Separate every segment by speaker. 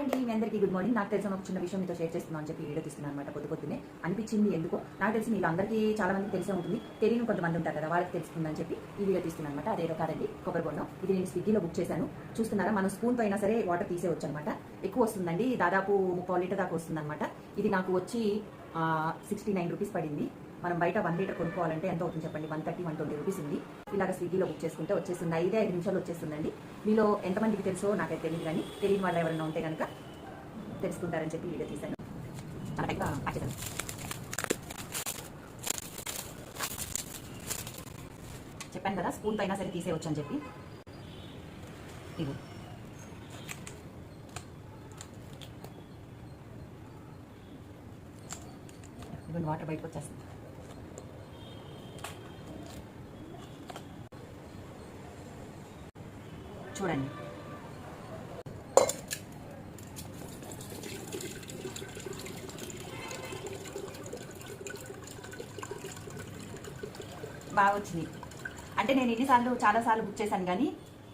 Speaker 1: Hi అండి మీ అందరికీ good morning నాకు తెలిసిన ఒక చిన్న విషయం మీతో షేర్ చేస్తున్నాను అని చెప్పి వీడియో తీస్తున్నాను అనమాట పొద్దు పొద్దునే అనిపించింది ఎందుకో? నాకు తెలిసి మీకు అందరికీ చాలా మందికి తెలిసే ఉంటుంది. తెలియని కొంతమంది ఉంటారు కదా వాళ్ళకి తెలుస్తుందని చెప్పి ఈ వీడియో తీస్తున్నాను అనమాట అదేదో కాదండి కొబ్బరి బొండం. ఇది నేను స్విగ్గీలో బుక్ చేశాను. చూస్తున్నారా? మనం స్పూన్ పైన సరే వాటర్ తీసేవచ్చు అనమాట ఎక్కువ వస్తుందండి దాదాపు ముప్పై లీటర్ దాకా వస్తుందనమాట ఇది నాకు వచ్చి సిక్స్టీ నైన్ రూపీస్ పడింది. మనం బయట వన్ లీటర్ కొనుక్కోవాలంటే ఎంత అవుతుంది చెప్పండి? One thirty one twenty rupees ఉంది. ఇలాగ స్విగ్గీలో బుక్ చేసుకుంటే వచ్చేస్తుంది. ఐదే ఐదు నిమిషాలు వచ్చేస్తుందండి. మీలో ఎంతమందికి తెలుసో నాకైతే తెలియదు కానీ తెలియని వాళ్ళు ఎవరైనా ఉంటే కనుక తెలుసుకుంటారని చెప్పి వీడియో తీశాను. చెప్పాను కదా స్పూన్ పైన సరే తీసేయచ్చు అని చెప్పి. ఇది ఇవన్నీ వాటర్ బయటకు వచ్చేస్తుంది. చూడండి. బాగా వచ్చింది. అంటే నేను ఎన్నిసార్లు చాలా సార్లు బుక్ చేశాను కానీ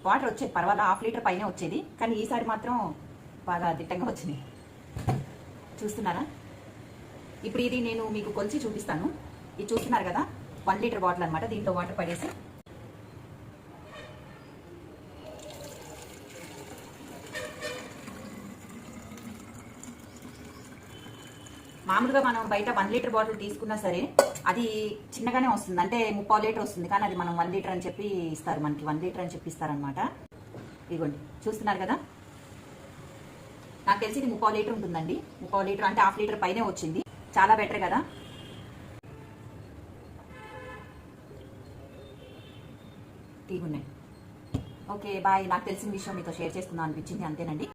Speaker 1: వాటర్ వచ్చేది పర్వాలేదు హాఫ్ లీటర్ పైన వచ్చేది. కానీ ఈసారి మాత్రం బాగా దిట్టంగా వచ్చింది. చూస్తున్నారా? ఇప్పుడు ఇది నేను మీకు కొలిచి చూపిస్తాను. ఇది చూస్తున్నారు కదా? వన్ లీటర్ బాటిల్ అనమాట దీంట్లో వాటర్ పడేసి. మామూలుగా మనం బయట వన్ లీటర్ బాటిల్ తీసుకున్నా సరే అది చిన్నగానే వస్తుంది. అంటే ముప్పై లీటర్ వస్తుంది. కానీ అది మనం వన్ లీటర్ అని చెప్పి ఇస్తారు మనకి. వన్ లీటర్ అని చెప్పి ఇస్తారనమాట ఇదిగోండి. చూస్తున్నారు కదా? నాకు తెలిసి ఇది ముప్పై లీటర్ ఉంటుందండి. ముప్పై లీటర్ అంటే హాఫ్ లీటర్ పైనే వచ్చింది. చాలా బెటర్ కదా? తీగున్నాయి ఓకే బాయ్ నాకు తెలిసిన విషయం మీతో షేర్ చేసుకుందాం అనిపించింది. అంతేనండి.